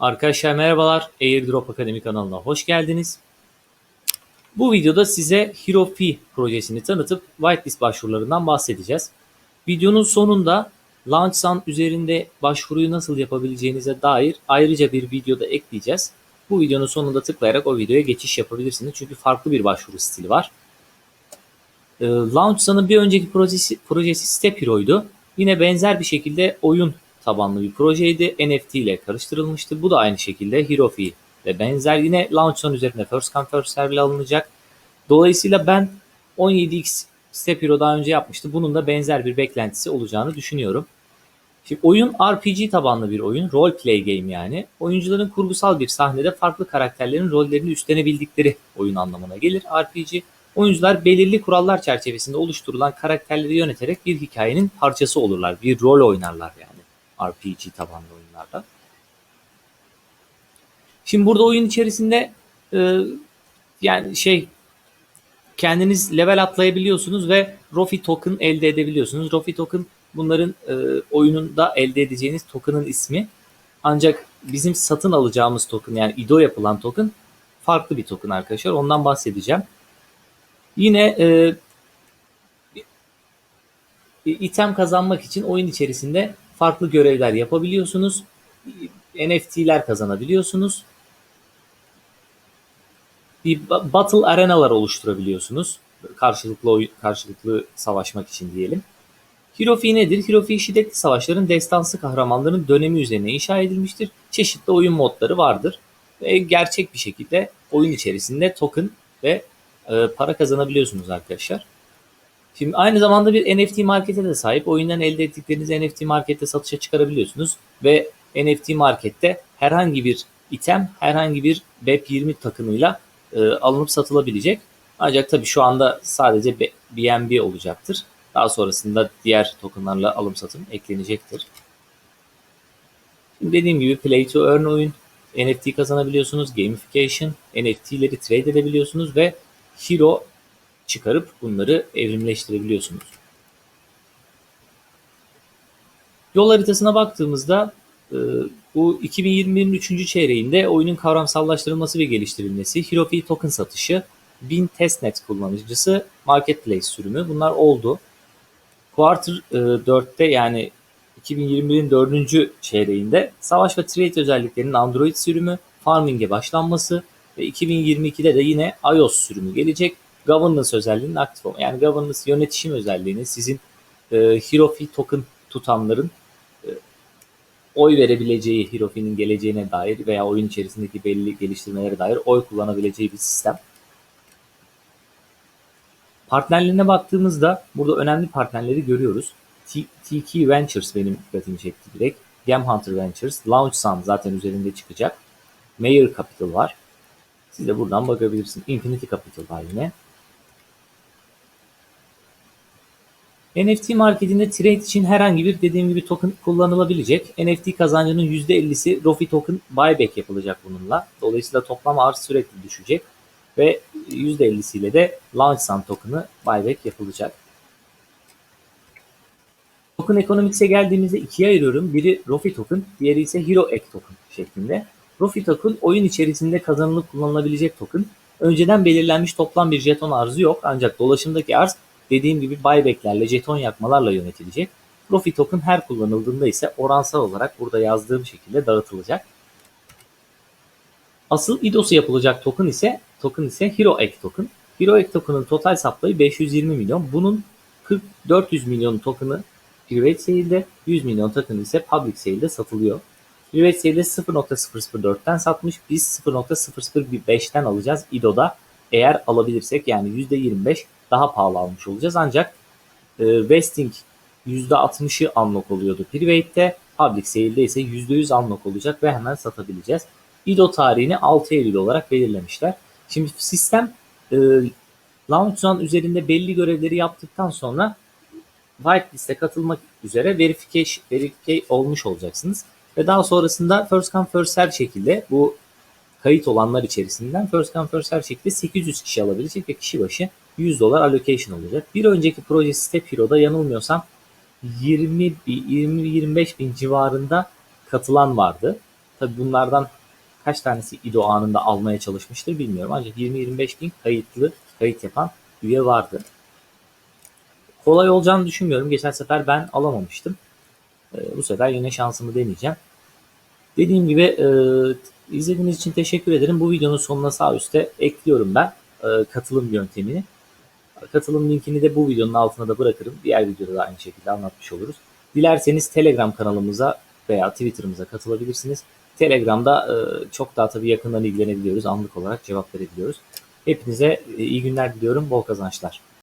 Arkadaşlar merhabalar. Airdrop Akademi kanalına hoş geldiniz. Bu videoda size HeroFi projesini tanıtıp whitelist başvurularından bahsedeceğiz. Videonun sonunda LaunchSun üzerinde başvuruyu nasıl yapabileceğinize dair ayrıca bir videoda ekleyeceğiz. Bu videonun sonunda tıklayarak o videoya geçiş yapabilirsiniz. Çünkü farklı bir başvuru stili var. Ee, LaunchSun'ın bir önceki projesi, projesi Step Hero'ydu. Yine benzer bir şekilde oyun tabanlı bir projeydi. NFT ile karıştırılmıştı. Bu da aynı şekilde HeroFi ve benzer yine LaunchZone üzerinde first come first serve alınacak. Dolayısıyla ben 17x Step Hero daha önce yapmıştı. Bunun da benzer bir beklentisi olacağını düşünüyorum. Şimdi oyun RPG tabanlı bir oyun. Role play game yani. Oyuncuların kurgusal bir sahnede farklı karakterlerin rollerini üstlenebildikleri oyun anlamına gelir. RPG Oyuncular belirli kurallar çerçevesinde oluşturulan karakterleri yöneterek bir hikayenin parçası olurlar. Bir rol oynarlar yani. RPG tabanlı oyunlarda. Şimdi burada oyun içerisinde e, yani şey kendiniz level atlayabiliyorsunuz ve Rofi token elde edebiliyorsunuz. Rofi token bunların e, oyununda elde edeceğiniz token'ın ismi. Ancak bizim satın alacağımız token yani IDO yapılan token farklı bir token arkadaşlar. Ondan bahsedeceğim. Yine e, item kazanmak için oyun içerisinde farklı görevler yapabiliyorsunuz. NFT'ler kazanabiliyorsunuz. Bir battle arenalar oluşturabiliyorsunuz. Karşılıklı karşılıklı savaşmak için diyelim. Hirofi nedir? Hirofi şiddetli savaşların destansı kahramanların dönemi üzerine inşa edilmiştir. Çeşitli oyun modları vardır. Ve gerçek bir şekilde oyun içerisinde token ve e, para kazanabiliyorsunuz arkadaşlar. Şimdi aynı zamanda bir NFT markete de sahip. Oyundan elde ettiklerinizi NFT markette satışa çıkarabiliyorsunuz. Ve NFT markette herhangi bir item, herhangi bir Web20 takımıyla e, alınıp satılabilecek. Ancak tabii şu anda sadece BNB olacaktır. Daha sonrasında diğer tokenlarla alım satım eklenecektir. Şimdi dediğim gibi play to earn oyun. NFT kazanabiliyorsunuz. Gamification. NFT'leri trade edebiliyorsunuz ve Hero çıkarıp bunları evrimleştirebiliyorsunuz. Yol haritasına baktığımızda e, bu 2021'in 3. çeyreğinde oyunun kavramsallaştırılması ve geliştirilmesi, Hirofi token satışı, Bin testnet kullanıcısı, marketplace sürümü bunlar oldu. Quarter 4'te yani 2021'in 4. çeyreğinde savaş ve trade özelliklerinin Android sürümü, farming'e başlanması ve 2022'de de yine iOS sürümü gelecek governance özelliğinin aktif olması. Yani governance yönetişim özelliğini sizin e, Hirofi token tutanların e, oy verebileceği Hirofi'nin geleceğine dair veya oyun içerisindeki belli geliştirmelere dair oy kullanabileceği bir sistem. Partnerlerine baktığımızda burada önemli partnerleri görüyoruz. TK Ventures benim dikkatimi çekti direkt. Game Hunter Ventures, Launch Sun zaten üzerinde çıkacak. Mayor Capital var. Siz de buradan bakabilirsiniz. Infinity Capital var yine. NFT marketinde trade için herhangi bir dediğim gibi token kullanılabilecek. NFT kazancının %50'si Rofi token buyback yapılacak bununla. Dolayısıyla toplam arz sürekli düşecek ve %50'siyle de Launch Sun token'ı buyback yapılacak. Token Economics'e geldiğimizde ikiye ayırıyorum. Biri Rofi token, diğeri ise Hero Egg token şeklinde. Rofi token oyun içerisinde kazanılıp kullanılabilecek token. Önceden belirlenmiş toplam bir jeton arzı yok ancak dolaşımdaki arz dediğim gibi buybacklerle, jeton yakmalarla yönetilecek. Profit token her kullanıldığında ise oransal olarak burada yazdığım şekilde dağıtılacak. Asıl IDOS'u yapılacak token ise token ise Hero Egg token. Hero Egg token'ın total supply'ı 520 milyon. Bunun 40 400 milyon token'ı private sale'de, 100 milyon token ise public sale'de satılıyor. Private sale'de 0.004'ten satmış. Biz 0.005'ten alacağız IDO'da. Eğer alabilirsek yani %25 daha pahalı almış olacağız. Ancak e, vesting %60'ı unlock oluyordu private'de. Public sale'de ise %100 unlock olacak ve hemen satabileceğiz. IDO tarihini 6 Eylül olarak belirlemişler. Şimdi sistem e, Launch üzerinde belli görevleri yaptıktan sonra whitelist'e katılmak üzere verification, verifiye olmuş olacaksınız. Ve daha sonrasında first come first serve şekilde bu kayıt olanlar içerisinden first come first serve şekilde 800 kişi alabilecek ve kişi başı 100 dolar allocation olacak. Bir önceki proje Step Hero'da yanılmıyorsam 20 20-25 bin civarında katılan vardı. Tabi bunlardan kaç tanesi İDO anında almaya çalışmıştır bilmiyorum. Ancak 20-25 bin kayıtlı, kayıt yapan üye vardı. Kolay olacağını düşünmüyorum. Geçen sefer ben alamamıştım. Ee, bu sefer yine şansımı deneyeceğim. Dediğim gibi e, izlediğiniz için teşekkür ederim. Bu videonun sonuna sağ üstte ekliyorum ben e, katılım yöntemini. Katılım linkini de bu videonun altına da bırakırım. Diğer videoda da aynı şekilde anlatmış oluruz. Dilerseniz Telegram kanalımıza veya Twitter'ımıza katılabilirsiniz. Telegram'da e, çok daha tabii yakından ilgilenebiliyoruz. Anlık olarak cevap verebiliyoruz. Hepinize e, iyi günler diliyorum. Bol kazançlar.